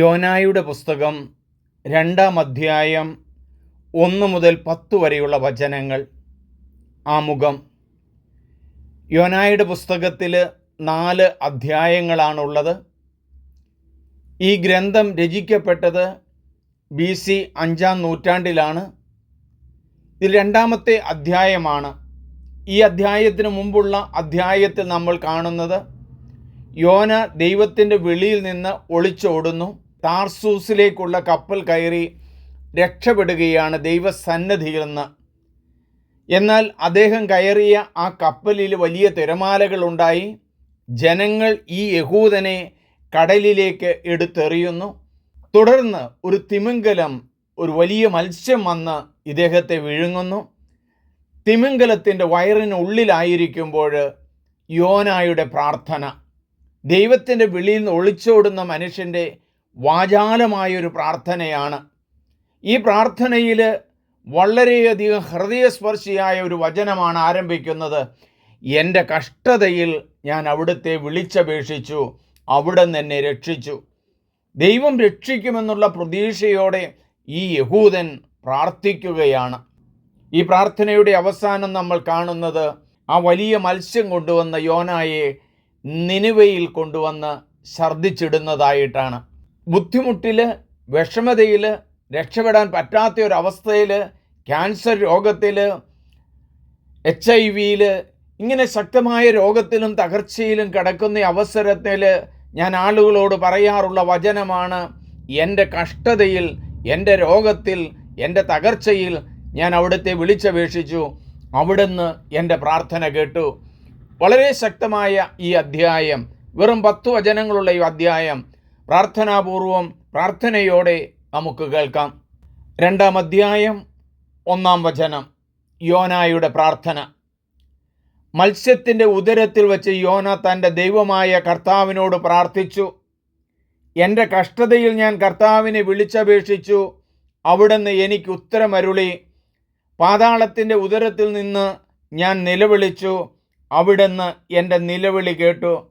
യോനായുടെ പുസ്തകം രണ്ടാം അധ്യായം ഒന്ന് മുതൽ പത്ത് വരെയുള്ള വചനങ്ങൾ. ആമുഖം യോനായുടെ പുസ്തകത്തിൽ നാല് അധ്യായങ്ങളാണുള്ളത്. ഈ ഗ്രന്ഥം രചിക്കപ്പെട്ടത് ബി സി അഞ്ചാം നൂറ്റാണ്ടിലാണ്. ഇത് രണ്ടാമത്തെ അധ്യായമാണ്. ഈ അധ്യായത്തിന് മുമ്പുള്ള അധ്യായത്തിൽ നമ്മൾ കാണുന്നത് യോന ദൈവത്തിന്റെ വെളിയിൽ നിന്ന് ഒളിച്ചോടുന്നു. താർസൂസിലേക്കുള്ള കപ്പൽ കയറി രക്ഷപ്പെടുകയാണ് ദൈവസന്നദ്ധിയിൽ നിന്ന് എന്നാൽ അദ്ദേഹം കയറിയ ആ കപ്പലിൽ വലിയ തിരമാലകളുണ്ടായി. ജനങ്ങൾ ഈ യഹൂദനെ കടലിലേക്ക് എടുത്തെറിയുന്നു. തുടർന്ന് ഒരു തിമിംഗലം ഒരു വലിയ മത്സ്യം വന്ന് ഇദ്ദേഹത്തെ വിഴുങ്ങുന്നു. തിമിംഗലത്തിന്റെ വയറിനുള്ളിലായിരിക്കുമ്പോൾ യോനായുടെ പ്രാർത്ഥന. ദൈവത്തിന്റെ വിളിയിൽ നിന്ന് ഒളിച്ചോടുന്ന മനുഷ്യന്റെ വാചാലമായൊരു പ്രാർത്ഥനയാണ്. ഈ പ്രാർത്ഥനയിൽ വളരെയധികം ഹൃദയസ്പർശിയായ ഒരു വചനമാണ് ആരംഭിക്കുന്നത്. എന്റെ കഷ്ടതയിൽ ഞാൻ അവിടുത്തെ വിളിച്ചപേക്ഷിച്ചു അവിടെ എന്നെ രക്ഷിച്ചു. ദൈവം രക്ഷിക്കുമെന്നുള്ള പ്രതീക്ഷയോടെ ഈ യഹൂദൻ പ്രാർത്ഥിക്കുകയാണ്. ഈ പ്രാർത്ഥനയുടെ അവസാനം നമ്മൾ കാണുന്നത് ആ വലിയ മത്സ്യം കൊണ്ടുവന്ന യോനായെ നിനുവയിൽ കൊണ്ടുവന്ന് ഛർദ്ദിച്ചിടുന്നതായിട്ടാണ്. ബുദ്ധിമുട്ടിൽ വിഷമതയിൽ രക്ഷപ്പെടാൻ പറ്റാത്ത ഒരവസ്ഥയിൽ ക്യാൻസർ രോഗത്തിൽ എച്ച് ഐ വിയിൽ ഇങ്ങനെ ശക്തമായ രോഗത്തിലും തകർച്ചയിലും കിടക്കുന്ന അവസരത്തിൽ ഞാൻ ആളുകളോട് പറയാറുള്ള വചനമാണ് എന്റെ കഷ്ടതയിൽ എന്റെ രോഗത്തിൽ എന്റെ തകർച്ചയിൽ ഞാൻ അവിടുത്തെ വിളിച്ചപേക്ഷിച്ചു. അവിടുന്ന് എന്റെ പ്രാർത്ഥന കേട്ടു. വളരെ ശക്തമായ ഈ അധ്യായം വെറും പത്ത് വചനങ്ങളുള്ള ഈ അധ്യായം പ്രാർത്ഥനാപൂർവം പ്രാർത്ഥനയോടെ നമുക്ക് കേൾക്കാം. രണ്ടാം അധ്യായം ഒന്നാം വചനം. യോനായുടെ പ്രാർത്ഥന. മത്സ്യത്തിന്റെ ഉദരത്തിൽ വെച്ച് യോന തന്റെ ദൈവമായ കർത്താവിനോട് പ്രാർത്ഥിച്ചു. എന്റെ കഷ്ടതയിൽ ഞാൻ കർത്താവിനെ വിളിച്ചപേക്ഷിച്ചു. അവിടുന്ന് എനിക്ക് ഉത്തരമരുളി. പാതാളത്തിന്റെ ഉദരത്തിൽ നിന്ന് ഞാൻ നിലവിളിച്ചു. അവിടുന്ന് എന്റെ നിലവിളി കേട്ടു.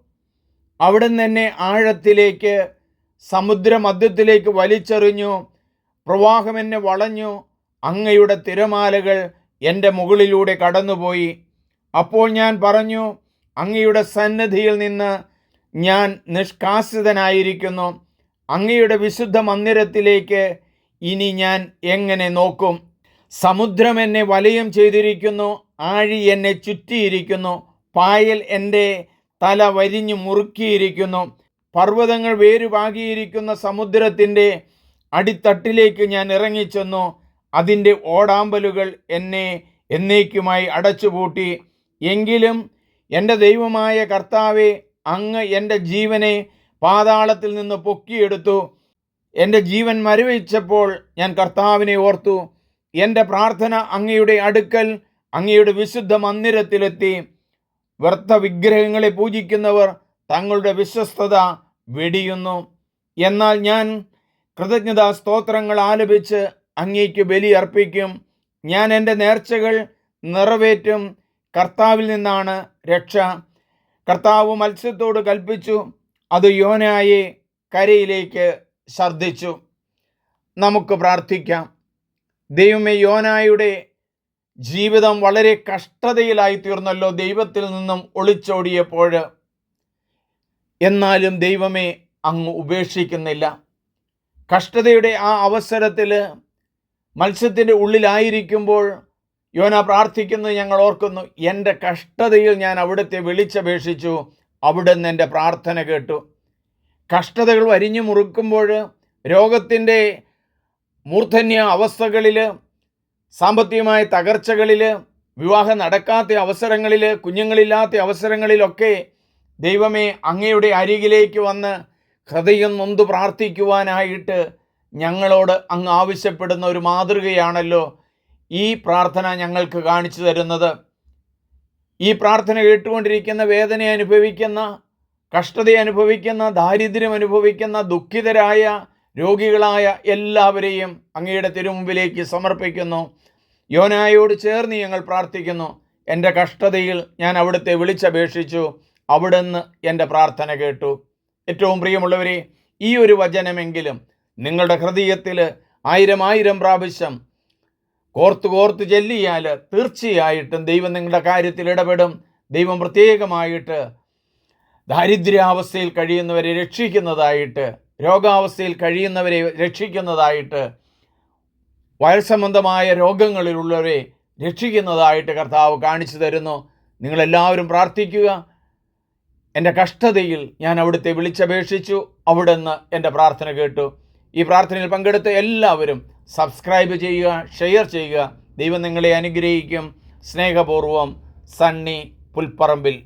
അവിടുന്ന് എന്നെ ആഴത്തിലേക്ക് സമുദ്രമധ്യത്തിലേക്ക് വലിച്ചെറിഞ്ഞു. പ്രവാഹം എന്നെ വളഞ്ഞു. അങ്ങയുടെ തിരമാലകൾ എന്റെ മുകളിലൂടെ കടന്നുപോയി. അപ്പോൾ ഞാൻ പറഞ്ഞു അങ്ങയുടെ സന്നദ്ധിയിൽ നിന്ന് ഞാൻ നിഷ്കാസിതനായിരിക്കുന്നു. അങ്ങയുടെ വിശുദ്ധ മന്ദിരത്തിലേക്ക് ഇനി ഞാൻ എങ്ങനെ നോക്കും? സമുദ്രം എന്നെ വലയം ചെയ്തിരിക്കുന്നു ആഴി എന്നെ ചുറ്റിയിരിക്കുന്നു പായൽ എന്റെ തല വരിഞ്ഞു മുറുക്കിയിരിക്കുന്നു. പർവതങ്ങൾ വേരുപാകിയിരിക്കുന്ന സമുദ്രത്തിന്റെ അടിത്തട്ടിലേക്ക് ഞാൻ ഇറങ്ങിച്ചെന്നു. അതിന്റെ ഓടാമ്പലുകൾ എന്നെ എന്നേക്കുമായി അടച്ചുപൂട്ടി. എങ്കിലും എന്റെ ദൈവമായ കർത്താവെ അങ്ങ് എന്റെ ജീവനെ പാതാളത്തിൽ നിന്ന് പൊക്കിയെടുത്തു. എന്റെ ജീവൻ മരവിച്ചപ്പോൾ ഞാൻ കർത്താവിനെ ഓർത്തു. എന്റെ പ്രാർത്ഥന അങ്ങയുടെ അടുക്കൽ അങ്ങയുടെ വിശുദ്ധ മന്ദിരത്തിലെത്തി. വ്യർത്ഥ വിഗ്രഹങ്ങളെ പൂജിക്കുന്നവർ തങ്ങളുടെ വിശ്വസ്തത വെടിയുന്നു. എന്നാൽ ഞാൻ കൃതജ്ഞതാ സ്തോത്രങ്ങൾ ആലപിച്ച് അങ്ങേക്ക് ബലി അർപ്പിക്കും. ഞാൻ എന്റെ നേർച്ചകൾ നിറവേറ്റും. കർത്താവിൽ നിന്നാണ് രക്ഷ. കർത്താവ് മത്സ്യത്തോട് കൽപ്പിച്ചു. അത് യോനായെ കരയിലേക്ക് ഛർദ്ദിച്ചു. നമുക്ക് പ്രാർത്ഥിക്കാം. ദൈവമേ യോനായുടെ ജീവിതം വളരെ കഷ്ടതയിലായി തീർന്നല്ലോ ദൈവത്തിൽ നിന്നും ഒളിച്ചോടിയപ്പോൾ. എന്നാലും ദൈവമേ അങ്ങ് ഉപേക്ഷിക്കുന്നില്ല. കഷ്ടതയുടെ ആ അവസരത്തിൽ മത്സ്യത്തിന്റെ ഉള്ളിലായിരിക്കുമ്പോൾ യോന പ്രാർത്ഥിക്കുന്നത് ഞങ്ങൾ ഓർക്കുന്നു എന്റെ കഷ്ടതയിൽ ഞാൻ അവിടുത്തെ വിളിച്ചപേക്ഷിച്ചു അവിടുന്ന് എന്റെ പ്രാർത്ഥന കേട്ടു. കഷ്ടതകൾ വരിഞ്ഞു മുറുക്കുമ്പോൾ രോഗത്തിന്റെ മൂർധന്യ അവസ്ഥകളിൽ സാമ്പത്തികമായ തകർച്ചകളിൽ വിവാഹം നടക്കാത്ത അവസരങ്ങളിൽ കുഞ്ഞുങ്ങളില്ലാത്ത അവസരങ്ങളിലൊക്കെ ദൈവമേ അങ്ങയുടെ അരികിലേക്ക് വന്ന് ഹൃദയം നൊന്ത് പ്രാർത്ഥിക്കുവാനായിട്ട് ഞങ്ങളോട് അങ്ങ് ആവശ്യപ്പെടുന്ന ഒരു മാതൃകയാണല്ലോ ഈ പ്രാർത്ഥന ഞങ്ങൾക്ക് കാണിച്ചു തരുന്നത്. ഈ പ്രാർത്ഥന കേട്ടുകൊണ്ടിരിക്കുന്ന വേദന അനുഭവിക്കുന്ന കഷ്ടത അനുഭവിക്കുന്ന ദാരിദ്ര്യം അനുഭവിക്കുന്ന ദുഃഖിതരായ രോഗികളായ എല്ലാവരെയും അങ്ങയുടെ തിരുമുമ്പിലേക്ക് സമർപ്പിക്കുന്നു. യോനായോട് ചേർന്ന് ഞങ്ങൾ പ്രാർത്ഥിക്കുന്നു. എന്റെ കഷ്ടതയിൽ ഞാൻ അവിടുത്തെ വിളിച്ചപേക്ഷിച്ചു. അവിടുന്ന് എന്റെ പ്രാർത്ഥന കേട്ടു. ഏറ്റവും പ്രിയമുള്ളവരെ ഈ ഒരു വചനമെങ്കിലും നിങ്ങളുടെ ഹൃദയത്തിൽ ആയിരം ആയിരം പ്രാവശ്യം കോർത്ത് കോർത്ത് ചെല്ലിയാൽ തീർച്ചയായിട്ടും ദൈവം നിങ്ങളുടെ കാര്യത്തിൽ ഇടപെടും. ദൈവം പ്രത്യേകമായിട്ട് ദാരിദ്ര്യാവസ്ഥയിൽ കഴിയുന്നവരെ രക്ഷിക്കുന്നതായിട്ട് രോഗാവസ്ഥയിൽ കഴിയുന്നവരെ രക്ഷിക്കുന്നതായിട്ട് വയസ്സംബന്ധമായ രോഗങ്ങളിലുള്ളവരെ രക്ഷിക്കുന്നതായിട്ട് കർത്താവ് കാണിച്ചു തരുന്നു. നിങ്ങളെല്ലാവരും പ്രാർത്ഥിക്കുക. എന്റെ കഷ്ടതയിൽ ഞാൻ അവിടുത്തെ വിളിച്ചപേക്ഷിച്ചു. അവിടുന്ന് എന്റെ പ്രാർത്ഥന കേട്ടു. ഈ പ്രാർത്ഥനയിൽ പങ്കെടുത്ത എല്ലാവരും സബ്സ്ക്രൈബ് ചെയ്യുക ഷെയർ ചെയ്യുക. ദൈവം നിങ്ങളെ അനുഗ്രഹിക്കും. സ്നേഹപൂർവം സണ്ണി പുൽപ്പറമ്പിൽ.